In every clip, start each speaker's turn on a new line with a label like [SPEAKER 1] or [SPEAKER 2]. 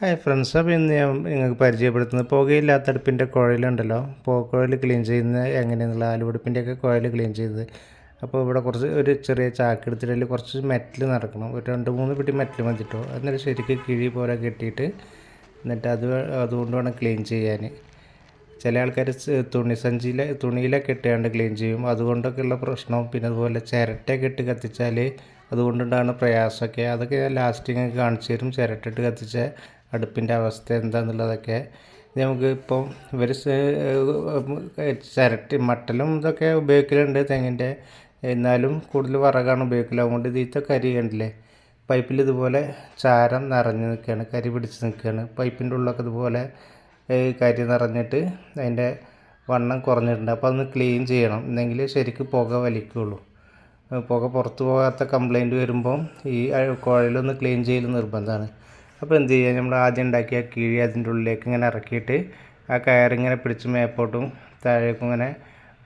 [SPEAKER 1] Hi friends അപ്പോൾ ഇന്ന് ഞാൻ നിങ്ങൾക്ക് പരിചയപ്പെടുത്തുന്നത് പുകയില്ലാത്ത അടുപ്പിന്റെ കുഴലുണ്ടല്ലോ. കുഴൽ ക്ലീൻ ചെയ്യുന്ന എങ്ങനെയെന്നുള്ള ആലുവടുപ്പിന്റെയൊക്കെ കുഴൽ ക്ലീൻ ചെയ്തത് അപ്പോൾ ഇവിടെ കുറച്ച് ഒരു ചെറിയ ചാക്ക് എടുത്തിട്ട് കുറച്ച് മെറ്റൽ നടക്കണം. ഒരു രണ്ട് മൂന്ന് പിടി മെറ്റൽ മതിട്ടോ എന്നിട്ട് ശരിക്കും കിഴി പോലെ കെട്ടിയിട്ട് എന്നിട്ട് അത് അതുകൊണ്ട് വേണം ക്ലീൻ ചെയ്യാൻ. ചില ആൾക്കാർ തുണി സഞ്ചിയിൽ തുണിയിലൊക്കെ ഇട്ടുകൊണ്ട് ക്ലീൻ ചെയ്യും. അതുകൊണ്ടൊക്കെയുള്ള പ്രശ്നവും പിന്നെ അതുപോലെ ചിരട്ടയൊക്കെ ഇട്ട് കത്തിച്ചാൽ അതുകൊണ്ടുണ്ടാകുന്ന പ്രയാസമൊക്കെ. അതൊക്കെ ഞാൻ ലാസ്റ്റിങ് കാണിച്ചു തരും. ചിരട്ടിട്ട് കത്തിച്ച അടുപ്പിന്റെ അവസ്ഥ എന്താണെന്നുള്ളതൊക്കെ നമുക്ക് ഇപ്പം ഇവർ ചിരട്ടി മട്ടലും ഇതൊക്കെ ഉപയോഗിക്കലുണ്ട് തെങ്ങിന്റെ. എന്നാലും കൂടുതൽ വിറകാണ് ഉപയോഗിക്കൽ അതുകൊണ്ട് ഇതിലത്തെ കരി കണ്ടില്ലേ? പൈപ്പിൽ ഇതുപോലെ ചാരം നിറഞ്ഞ് നിൽക്കുകയാണ് കരി പിടിച്ച് നിൽക്കുകയാണ്. പൈപ്പിന്റെ ഉള്ളൊക്കെ ഇതുപോലെ കരി നിറഞ്ഞിട്ട് അതിന്റെ വണ്ണം കുറഞ്ഞിട്ടുണ്ട്. അപ്പോൾ അതൊന്ന് ക്ലീൻ ചെയ്യണം. എന്നെങ്കിൽ ശരിക്ക് പുക വലിക്കുകയുള്ളൂ. പുക പുറത്ത് പോകാത്ത കംപ്ലൈന്റ് വരുമ്പം ഈ കുഴലൊന്ന് ക്ലീൻ ചെയ്യൽ നിർബന്ധമാണ്. അപ്പോൾ എന്ത് ചെയ്യുക നമ്മൾ ആദ്യം ഉണ്ടാക്കിയ കിഴി അതിന്റെ ഉള്ളിലേക്ക് ഇങ്ങനെ ഇറക്കിയിട്ട് ആ കയറിങ്ങനെ പിടിച്ച് മേപ്പോട്ടും താഴേക്കും ഇങ്ങനെ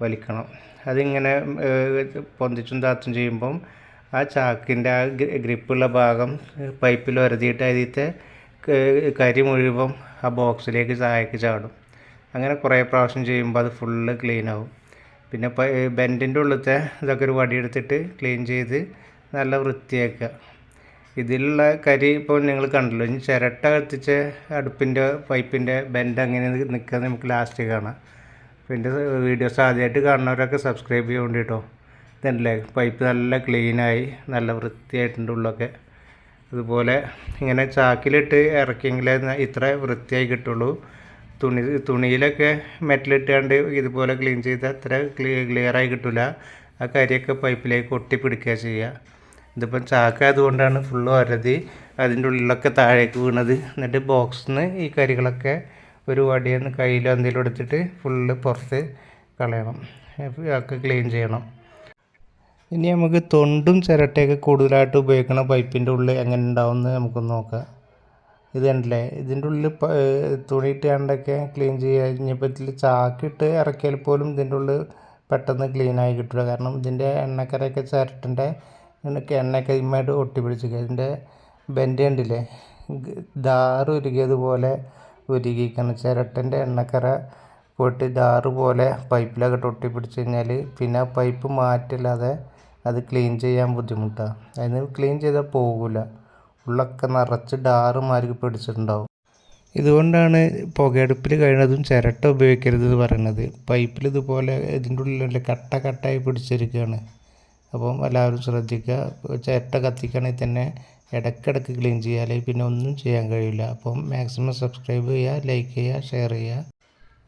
[SPEAKER 1] വലിക്കണം. അതിങ്ങനെ പൊന്തിച്ചും താത്തും ചെയ്യുമ്പം ആ ചാക്കിന്റെ ആ ഗ്രിപ്പുള്ള ഭാഗം പൈപ്പിൽ വരുതിയിട്ട് അതിലത്തെ കരി മുഴുവൻ ആ ബോക്സിലേക്ക് ചായക്ക് ചാടും. അങ്ങനെ കുറേ പ്രാവശ്യം ചെയ്യുമ്പോൾ അത് ഫുള്ള് ക്ലീൻ ആവും. പിന്നെ ബെൻഡിന്റെ ഉള്ളിലത്തെ ഇതൊക്കെ ഒരു വടിയെടുത്തിട്ട് ക്ലീൻ ചെയ്ത് നല്ല വൃത്തിയാക്കുക. ഇതിലുള്ള കരി ഇപ്പോൾ നിങ്ങൾ കണ്ടല്ലോ ഇനി ചിരട്ട കത്തിച്ച അടുപ്പിന്റെ പൈപ്പിന്റെ ബെൻഡ് അങ്ങനെ നിൽക്കുന്നത് നമുക്ക് ലാസ്റ്റ് കാണാം. എന്റെ വീഡിയോസ് ആദ്യമായിട്ട് കാണുന്നവരൊക്കെ സബ്സ്ക്രൈബ് ചെയ്യാൻ വേണ്ടിയിട്ടോ ഇതല്ലേ പൈപ്പ് നല്ല ക്ലീനായി നല്ല വൃത്തിയായിട്ടുണ്ട് ഉള്ളൊക്കെ. അതുപോലെ ഇങ്ങനെ ചാക്കിലിട്ട് ഇറക്കിയെങ്കിലേ ഇത്ര വൃത്തിയായി കിട്ടുള്ളൂ. തുണി തുണിയിലൊക്കെ മെറ്റലിട്ടാണ്ട് ഇതുപോലെ ക്ലീൻ ചെയ്താൽ അത്ര ക്ലിയറായി കിട്ടില്ല ആ കരിയൊക്കെ പൈപ്പിലേക്ക് ഒട്ടിപ്പിടിക്കുക ചെയ്യുക. ഇതിപ്പം ചാക്കായതുകൊണ്ടാണ് ഫുള്ള് ഒരതി അതിന്റെ ഉള്ളിലൊക്കെ താഴേക്ക് വീണത്. എന്നിട്ട് ബോക്സിൽ നിന്ന് ഈ കരികളൊക്കെ ഒരു വടിയെന്ന് കയ്യിലോ എന്തെങ്കിലും എടുത്തിട്ട് ഫുള്ള് പുറത്ത് കളയണം. ഒക്കെ ക്ലീൻ ചെയ്യണം. ഇനി നമുക്ക് തൊണ്ടും ചിരട്ടയൊക്കെ കൂടുതലായിട്ട് ഉപയോഗിക്കണ പൈപ്പിന്റെ ഉള്ളിൽ എങ്ങനെ ഉണ്ടാവുമെന്ന് നമുക്കൊന്ന് നോക്കാം. ഇത് കണ്ടില്ലേ? ഇതിന്റെ ഉള്ളിൽ തുണിയിട്ട് കണ്ടൊക്കെ ക്ലീൻ ചെയ്യുക ഇനിയിപ്പോൾ ഇതിൽ ചാക്കിട്ട് ഇറക്കിയാൽ പോലും ഇതിന്റെ ഉള്ളിൽ പെട്ടെന്ന് ക്ലീനായി കിട്ടില്ല കാരണം ഇതിന്റെ എണ്ണക്കരയൊക്കെ ചിരട്ടന്റെ ഇതിനൊക്കെ എണ്ണയൊക്കെ ഇമ്മായിട്ട് ഒട്ടിപ്പിടിച്ച് അതിന്റെ ബെൻഡ് കണ്ടില്ലേ? ദാറ് ഉരുകിയതുപോലെ ഉരുകിക്കണം ചിരട്ടന്റെ എണ്ണക്കര പോയിട്ട് ദാറ് പോലെ പൈപ്പിലൊക്കെ ഒട്ടിപ്പിടിച്ച് കഴിഞ്ഞാൽ പിന്നെ ആ പൈപ്പ് മാറ്റില്ലാതെ അത് ക്ലീൻ ചെയ്യാൻ ബുദ്ധിമുട്ടാണ് അതിന് ക്ലീൻ ചെയ്താൽ പോകില്ല ഉള്ളൊക്കെ നിറച്ച് ഡാറ് മാർക്ക് പിടിച്ചിട്ടുണ്ടാവും. ഇതുകൊണ്ടാണ് പുകയടുപ്പിൽ കഴിയുന്നതും ചിരട്ട ഉപയോഗിക്കരുത് എന്ന് പറയുന്നത്. പൈപ്പിൽ ഇതുപോലെ ഇതിന്റെ ഉള്ളിൽ കട്ട കട്ടായി പിടിച്ചിരിക്കുകയാണ്. അപ്പം എല്ലാവരും ശ്രദ്ധിക്കുക. ചിരട്ട കത്തിക്കണമെങ്കിൽ തന്നെ ഇടയ്ക്കിടയ്ക്ക് ക്ലീൻ ചെയ്യുക. അല്ലെങ്കിൽ പിന്നെ ഒന്നും ചെയ്യാൻ കഴിയില്ല. അപ്പം മാക്സിമം സബ്സ്ക്രൈബ് ചെയ്യുക ലൈക്ക് ചെയ്യുക ഷെയർ ചെയ്യുക.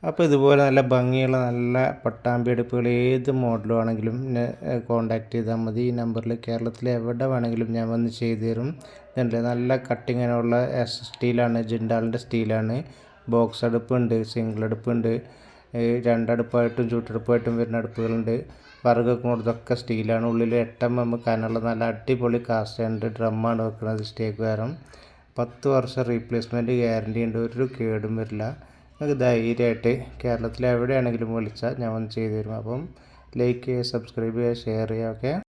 [SPEAKER 1] അപ്പോൾ ഇതുപോലെ നല്ല ഭംഗിയുള്ള നല്ല പട്ടാമ്പി അടുപ്പുകൾ ഏത് മോഡലും ആണെങ്കിലും കോൺടാക്ട് ചെയ്താൽ മതി. ഈ നമ്പറിൽ കേരളത്തിൽ എവിടെ വേണമെങ്കിലും ഞാൻ വന്ന് ചെയ്തു തരും. ഇതുണ്ട് നല്ല കട്ടിങ്ങിനുള്ള സ്റ്റീലാണ് ജിൻഡാളിന്റെ സ്റ്റീലാണ് ബോക്സ് അടുപ്പുണ്ട് സിംഗിൾ അടുപ്പുണ്ട്. രണ്ടടുപ്പായിട്ടും ചൂട്ടടുപ്പായിട്ടും വരുന്ന അടുപ്പുകളുണ്ട്. വിറകൊക്കെ കൊടുത്തൊക്കെ സ്റ്റീലാണ്. ഉള്ളിൽ എട്ടം എം കനുള്ള നല്ല അടിപൊളി കാസ്റ്റ് ഉണ്ട് ഡ്രമ്മാണ് വെക്കുന്നത് സ്റ്റേക്ക് വേരം. പത്ത് വർഷം റീപ്ലേസ്മെന്റ് ഗ്യാരണ്ടി ഉണ്ട്. ഒരു കേടും വരില്ല. നിങ്ങൾക്ക് ധൈര്യമായിട്ട് കേരളത്തിൽ എവിടെയാണെങ്കിലും വിളിച്ചാൽ ഞാൻ വന്ന് ചെയ്തു തരും അപ്പം ലൈക്ക് ചെയ്യുക സബ്സ്ക്രൈബ് ചെയ്യുക ഷെയർ ചെയ്യുക ഓക്കെ?